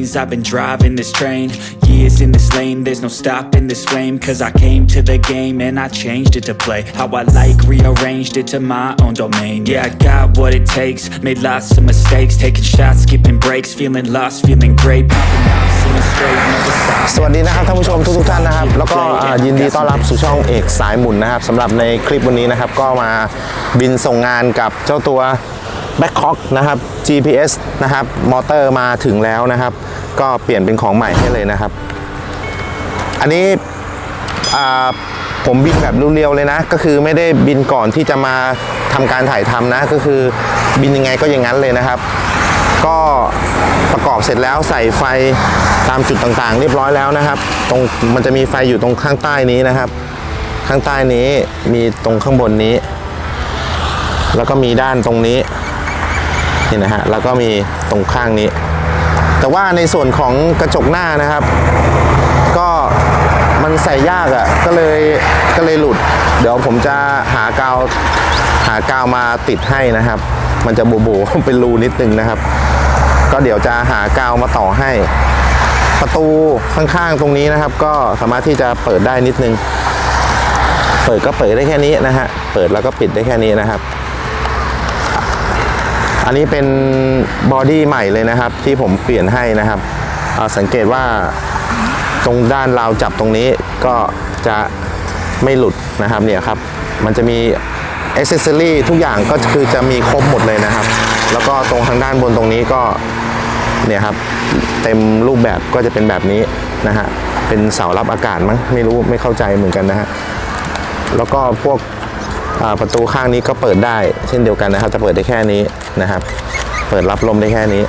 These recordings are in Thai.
lanes. I've been driving this train. Years in this lane, there's no stopping this flame. Cause I came to the game and I changed it to play. How I like, rearranged it to my own domain. Yeah, I got what it takes. Made lots of mistakes. Taking shots, skipping breaks. Feeling lost, feeling great. Popping out, seeing straight, never stop. สวัสดีนะครับท่านผู้ชมทุกๆท่านนะครับ แล้วก็อ่ายินดีต้อนรับสู่ช่องเอกสายหมุนนะครับสำหรับในคลิปวันนี้นะครับก็มาบินส่งงานกับเจ้าตัว b a c k c o c k นะครับ GPS นะครับมอเตอร์มาถึงแล้วนะครับ ก็เปลี่ยนเป็นของใหม่ให้เลยนะครับ อันนี้ผมบินแบบเรียวๆเลยนะ ก็คือไม่ได้บินก่อนที่จะมาทำการถ่ายทำนะ ก็คือบินยังไงก็อย่างนั้นเลยนะครับ ก็ประกอบเสร็จแล้วใส่ไฟตามจุดต่างๆ เรียบร้อยแล้วนะครับ ตรงมันจะมีไฟอยู่ตรงข้างใต้นี้นะครับ ข้างใต้นี้มีตรงข้างบนนี้ แล้วก็มีด้านตรงนี้นี่นะฮะแล้วก็มีตรงข้างนี้ แต่ว่าในส่วนของกระจกหน้านะครับ ก็มันใส่ยากอะ่ะก็เลยก็เลยหลุด เดี๋ยวผมจะหากาวหากาวมาติดให้นะครับ มันจะโบโบเป็นรูนิดนึงนะครับ ก็เดี๋ยวจะหากาวมาต่อให้ ประตูข้างๆตรงนี้นะครับ ก็สามารถที่จะเปิดได้นิดนึง เปิดก็เปิดได้แค่นี้นะฮะเปิดแล้วก็ปิดได้แค่นี้นะครับ อันนี้เป็นบอดี้ใหม่เลยนะครับ ที่ผมเปลี่ยนให้นะครับสังเกตว่าตรงด้านราวจับตรงนี้ก็จะไม่หลุดนะครับเนี่ยครับ มันจะมีอ c เซ s ซอรี่ทุกอย่างก็คือจะมีครบหมดเลยนะครับ แล้วก็ตรงทางด้านบนตรงนี้ก็เนี่ยครับเต็มรูปแบบก็จะเป็นแบบนี้นะฮะเป็นเสารับอากาศมั้งไม่รู้ไม่เข้าใจเหมือนกันนะฮะแล้วก็พวกประตูข้างนี้ก็เปิดได้เช่นเดียวกันนะครับ จะเปิดได้แค่นี้ นะครับ เปิดรับลมได้แค่นี้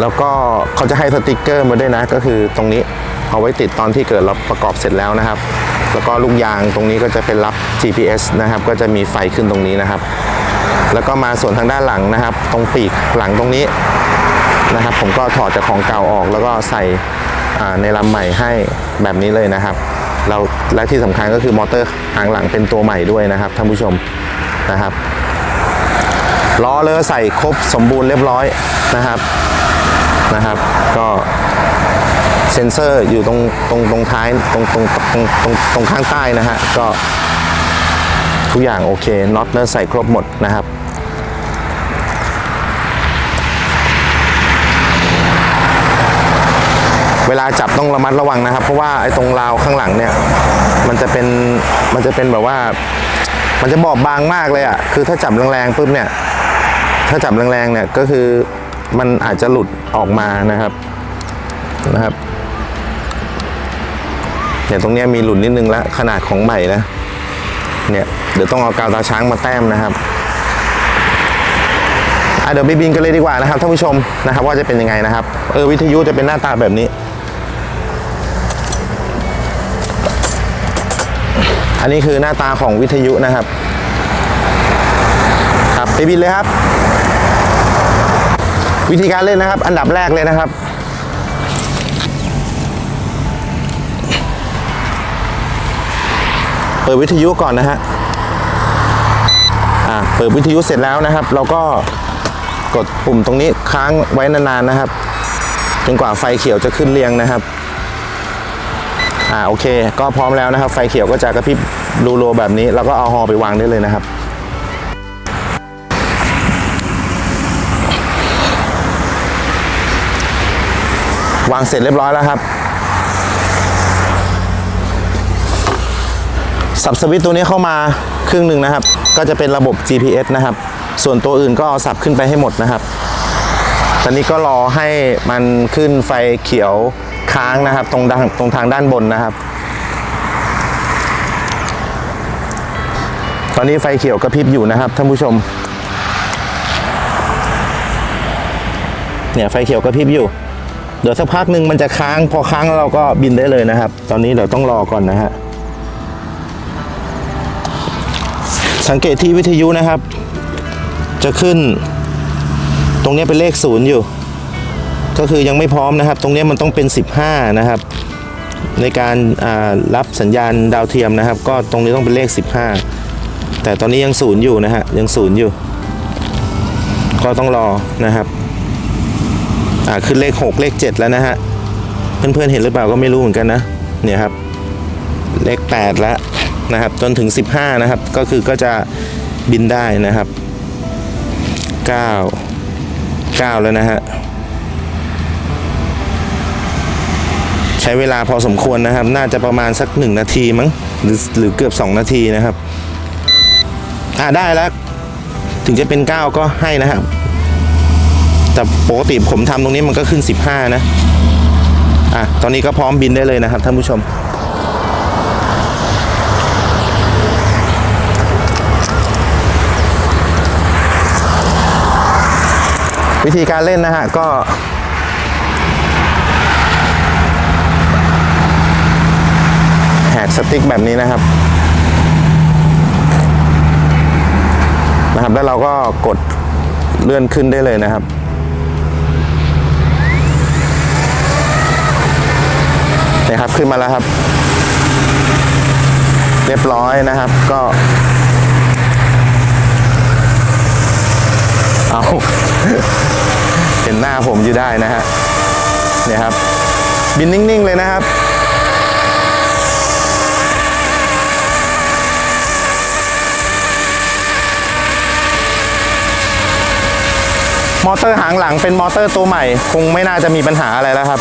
แล้วก็เขาจะให้สติกเกอร์มาด้วยนะ ก็คือตรงนี้เอาไว้ติดตอนที่เกิดเราประกอบเสร็จแล้วนะครับ แล้วก็ลูกยางตรงนี้ก็จะเป็นรับ GPS นะครับ ก็จะมีไฟขึ้นตรงนี้นะครับ แล้วก็มาส่วนทางด้านหลังนะครับ ตรงปีกหลังตรงนี้นะครับ ผมก็ถอดจากของเก่าออก แล้วก็ใส่ในลำใหม่ให้แบบนี้เลยนะครับเราและที่สำคัญก็คือมอเตอร์หางหลังเป็นตัวใหม่ด้วยนะครับท่านผู้ชมนะครับ ล้อเลอใส่ครบสมบูรณ์เรียบร้อยนะครับนะครับ ก็เซ็นเซอร์อยู่ตรงตรงตรงท้ายตรงตรงตรงตรงตรงข้างใต้นะฮะก็ทุกอย่างโอเคน็อตเนอร์ใส่ครบหมดนะครับเวลาจับต้องระมัดระวังนะครับ เพราะว่าไอ้ตรงราวข้างหลังเนี่ย มันจะเป็นมันจะเป็นแบบว่า มันจะบอบบางมากเลยอะคือถ้าจับแรงๆปุ๊บเนี่ย ถ้าจับแรงๆเนี่ยก็คือมันอาจจะหลุดออกมานะครับนะครับเนี่ยตรงนี้มีหลุดนิดนึงแล้วขนาดของใหม่นะเนี่ยเดี๋ยวต้องเอากาวตาช้างมาแต้มนะครับอะเดี๋ยวไปบินกันเลยดีกว่านะครับท่านผู้ชมนะครับว่าจะเป็นยังไงนะครับเออวิทยุจะเป็นหน้าตาแบบนี้ อันนี้คือหน้าตาของวิทยุนะครับ ครับไปบินเลยครับ วิธีการเล่นนะครับ อันดับแรกเลยนะครับ เปิดวิทยุก่อนนะฮะอ่าเปิดวิทยุเสร็จแล้วนะครับ เราก็กดปุ่มตรงนี้ค้างไว้นานๆนะครับจนกว่าไฟเขียวจะขึ้นเรียงนะครับอ่าโอเค ก็พร้อมแล้วนะครับ ไฟเขียวก็จะกระพริบรูโรแบบนี้ แล้วก็เอาฮอไปวางได้เลยนะครับ วางเสร็จเรียบร้อยแล้วครับ สับสวิตตัวนี้เข้ามาครึ่งหนึ่งนะครับ ก็จะเป็นระบบ GPS นะครับ ส่วนตัวอื่นก็เอาสับขึ้นไปให้หมดนะครับ ตอนนี้ก็รอให้มันขึ้นไฟเขียวค้างนะครับ ตรงด้านตรงทางด้านบนนะครับ ตอนนี้ไฟเขียวกระพริบอยู่นะครับท่านผู้ชมเนี่ยไฟเขียวกระพริบอยู่ เดี๋ยวสักพักหนึ่งมันจะค้างพอค้างแล้วเราก็บินได้เลยนะครับ ตอนนี้เดี๋ยวต้องรอก่อนนะฮะสังเกตที่วิทยุนะครับ จะขึ้น ตรงนี้เป็นเลขศูนย์อยู่ ก็คือยังไม่พร้อมนะครับ ตรงนี้มันต้องเป็น 15 นะครับ ในการรับสัญญาณดาวเทียมนะครับ ก็ตรงนี้ต้องเป็นเลข 15 แต่ตอนนี้ยังศูนย์อยู่นะฮะยังศูนย์อยู่ ก็ต้องรอนะครับ อ่าขึ้นเลข 6 เลข 7 แล้วนะฮะ เพื่อนๆเห็นหรือเปล่าก็ไม่รู้เหมือนกันนะ เนี่ยครับ เลข 8 แล้วนะครับ จนถึง 15 นะครับ ก็คือก็จะบินได้นะครับ 9 9 แล้วนะฮะ ใช้เวลาพอสมควรนะครับ น่าจะประมาณสัก 1 นาทีมั้ง หรือหรือเกือบ 2 นาทีนะครับ อ่าได้แล้ว ถึงจะเป็น 9 ก็ให้นะครับ แต่ปกติผมทำตรงนี้มันก็ขึ้น 15 นะ อะ ตอนนี้ก็พร้อมบินได้เลยนะครับท่านผู้ชม วิธีการเล่นนะฮะ ก็แหกสติ๊กแบบนี้นะครับ นะครับ แล้วเราก็กดเลื่อนขึ้นได้เลยนะครับ ขึ้นมาแล้วครับ เรียบร้อยนะครับ ก็ เอาเห็นหน้าผมอยู่ได้นะฮะเนี่ยครับ บินนิ่งๆเลยนะครับมอเตอร์หางหลังเป็นมอเตอร์ตัวใหม่ คงไม่น่าจะมีปัญหาอะไรแล้วครับ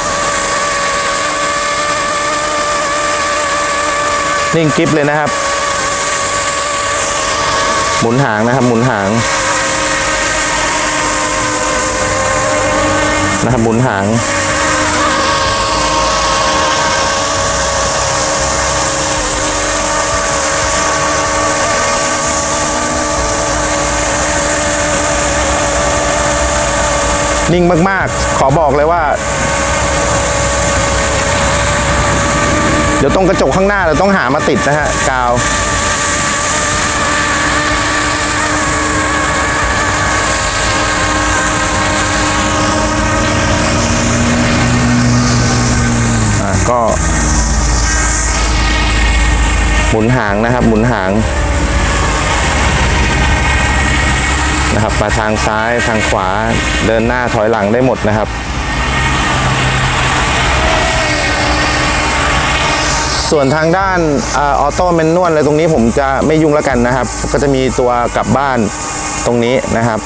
นิ่งกริปเลยนะครับ หมุนหางนะครับ หมุนหางนะครับหมุนหางนิ่งมาก ๆ ขอบอกเลยว่า เดี๋ยวตรงกระจกข้างหน้าเราต้องหามาติดนะฮะกาวอะก็หมุนหางนะครับ หมุนหางนะครับมาทางซ้ายทางขวาเดินหน้าถอยหลังได้หมดนะครับ ส่วนทางด้านออโต้แมนนวลอะไรตรงนี้ผมจะไม่ยุ่งแล้วกันนะครับ ก็จะมีตัวกลับบ้านตรงนี้นะครับ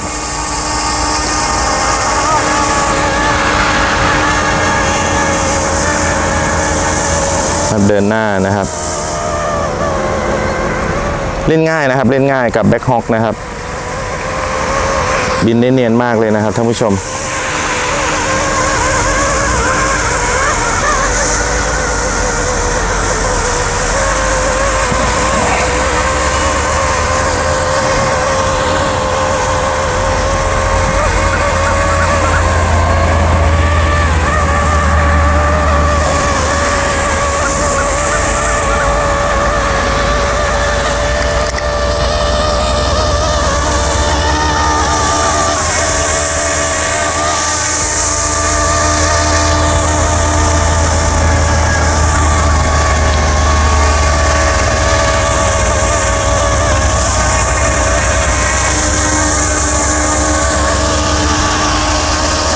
เดินหน้านะครับ เล่นง่ายนะครับ เล่นง่ายกับแบ็คฮอ k นะครับ บินได้เนียนมากเลยนะครับท่านผู้ชม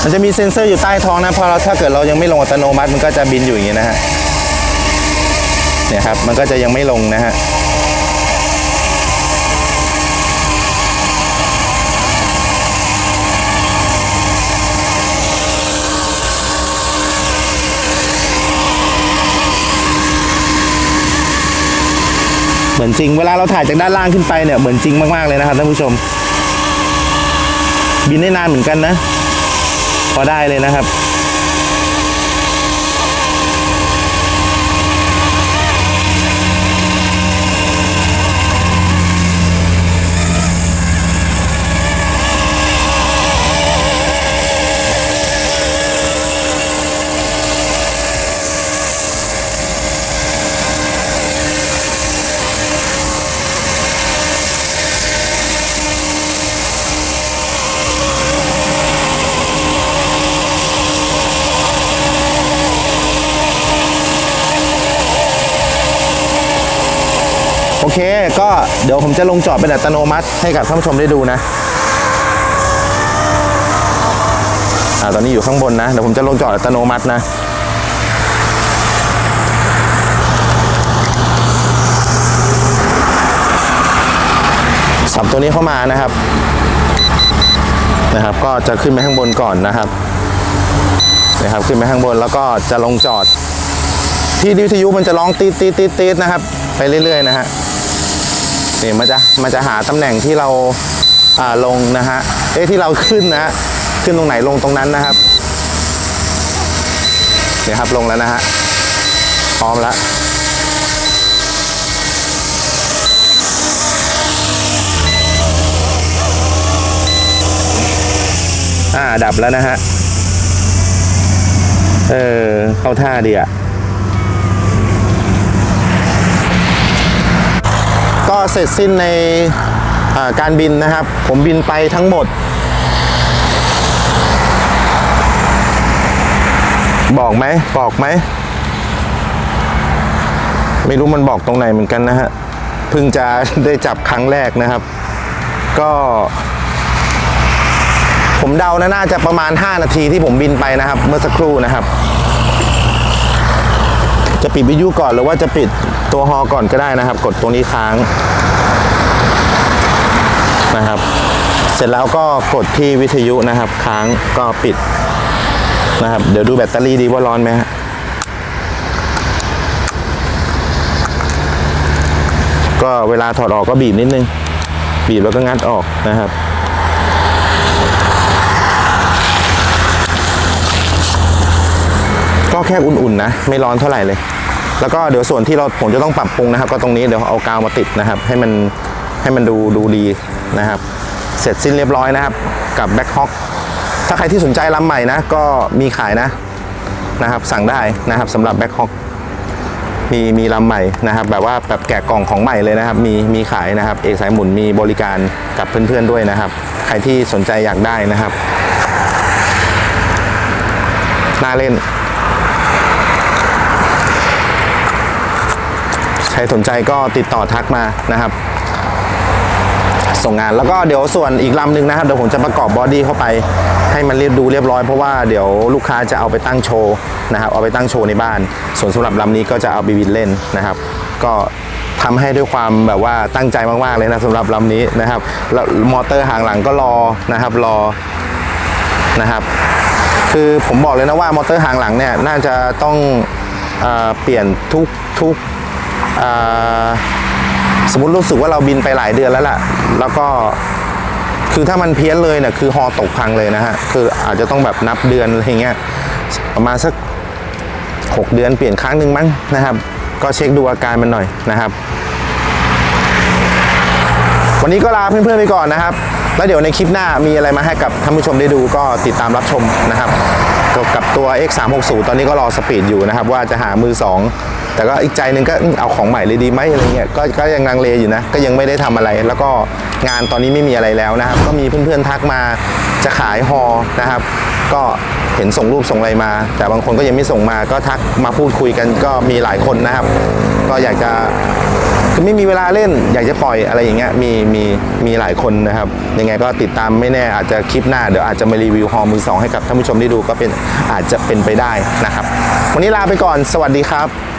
มันจะมีเซ็นเซอร์อยู่ใต้ท้องนะพอเราถ้าเกิดเรายังไม่ลงอัตโนมัติมันก็จะบินอยู่อย่างนี้นะฮะเนี่ยครับมันก็จะยังไม่ลงนะฮะเหมือนจริง เวลาเราถ่ายจากด้านล่างขึ้นไปเนี่ยเหมือนจริงมากๆเลยนะครับท่านผู้ชม บินได้นานเหมือนกันนะ พอได้เลยนะครับ เค ก็เดี๋ยวผมจะลงจอดเป็นอัตโนมัติให้กับท่านผู้ชมได้ดูนะอ่าตอนนี้อยู่ข้างบนนะ เดี๋ยวผมจะลงจอดอัตโนมัตินะสับตัวนี้เข้ามานะครับนะครับ ก็จะขึ้นไปข้างบนก่อนนะครับนะครับ ขึ้นไปข้างบนแล้วก็จะลงจอด ที่วิทยุมันจะร้องตีดตีดตีดตีดนะครับ ไปเรื่อยๆนะฮะ นี่มันจะมันจะหาตำแหน่งที่เราอ่าลงนะฮะเอ๊ะที่เราขึ้นนะขึ้นตรงไหนลงตรงนั้นนะครับเนี่ยครับลงแล้วนะฮะพร้อมแล้วอ่าดับแล้วนะฮะ เออ เข้าท่าดีอะ เสร็จสิ้นในการบินนะครับ ผมบินไปทั้งหมด บอกไหมบอกไหม ไม่รู้มันบอกตรงไหนเหมือนกันนะฮะเพิ่งจะได้จับครั้งแรกนะครับ ก็ ผมเดานะน่าจะประมาณ 5 นาทีที่ผมบินไปนะครับ เมื่อสักครู่นะครับ จะปิดวิทยุก่อนหรือว่าจะปิดตัวฮอก่อนก็ได้นะครับ กดตรงนี้ค้างนะครับ เสร็จแล้วก็กดที่วิทยุนะครับ ค้างก็ปิดนะครับ เดี๋ยวดูแบตเตอรี่ดีว่าร้อนไหมฮะก็เวลาถอดออกก็บีบนิดนึง บีบแล้วก็งัดออกนะครับ แค่อุ่นๆนะ ไม่ร้อนเท่าไหร่เลย แล้วก็เดี๋ยวส่วนที่เราผมจะต้องปรับปรุงนะครับ ก็ตรงนี้เดี๋ยวเอากาวมาติดนะครับ ให้มันให้มันดูดูดีนะครับ เสร็จสิ้นเรียบร้อยนะครับ กับแบ็คฮอ k ถ้าใครที่สนใจลำใหม่นะ ก็มีขายนะนะครับสั่งได้นะครับสำหรับแบ็คฮอ k มีมีลำใหม่นะครับ แบบว่าแบบแกะกล่องของใหม่เลยนะครับ มีมีขายนะครับ เอกสายหมุนมีบริการกับเพื่อนๆด้วยนะครับ ใครที่สนใจอยากได้นะครับน่าเล่น ใครสนใจก็ติดต่อทักมานะครับ ส่งงานแล้วก็เดี๋ยวส่วนอีกลำหนึ่งนะครับเดี๋ยวผมจะประกอบบอดี้เข้าไปให้มันเรียบดูเรียบร้อยเพราะว่าเดี๋ยวลูกค้าจะเอาไปตั้งโชว์นะครับ เอาไปตั้งโชว์ในบ้าน ส่วนสำหรับลำนี้ก็จะเอาไปบินเล่นนะครับ ก็ทำให้ด้วยความแบบว่าตั้งใจมากๆเลยนะสำหรับลำนี้นะครับแล้วมอเตอร์หางหลังก็รอนะครับรอนะครับคือผมบอกเลยนะว่ามอเตอร์หางหลังเนี่ยน่าจะต้องเอเปลี่ยนทุกทุก สมมติรู้สึกว่าเราบินไปหลายเดือนแล้วล่ะ แล้วก็คือถ้ามันเพี้ยนเลยเนี่ยคือฮอตกพังเลยนะฮะ คืออาจจะต้องแบบนับเดือนอะไรเงี้ยประมาณสัก 6 เดือนเปลี่ยนครั้งหนึ่งมั้งนะครับ ก็เช็คดูอาการมันหน่อยนะครับ วันนี้ก็ลาเพื่อนๆไปก่อนนะครับ แล้วเดี๋ยวในคลิปหน้ามีอะไรมาให้กับท่านผู้ชมได้ดูก็ติดตามรับชมนะครับกับตัว X360 ตอนนี้ก็รอสปีดอยู่นะครับ ว่าจะหามือ 2 แต่ก็อีกใจหนึ่งก็เอาของใหม่เลยดีไหมอะไรเงี้ยก็ก็ยังลังเลอยู่นะ ก็ยังไม่ได้ทำอะไร แล้วก็งานตอนนี้ไม่มีอะไรแล้วนะครับ ก็มีเพื่อนๆทักมาจะขายฮอนะครับ ก็เห็นส่งรูปส่งอะไรมา แต่บางคนก็ยังไม่ส่งมาก็ทักมาพูดคุยกันก็มีหลายคนนะครับ ก็อยากจะคือไม่มีเวลาเล่นอยากจะปล่อยอะไรอย่างเงี้ยมีมีมีหลายคนนะครับ ยังไงก็ติดตามไม่แน่อาจจะคลิปหน้าเดี๋ยวอาจจะมารีวิวฮอมือสองให้กับท่านผู้ชมได้ดูก็เป็นอาจจะเป็นไปได้นะครับ วันนี้ลาไปก่อนสวัสดีครับ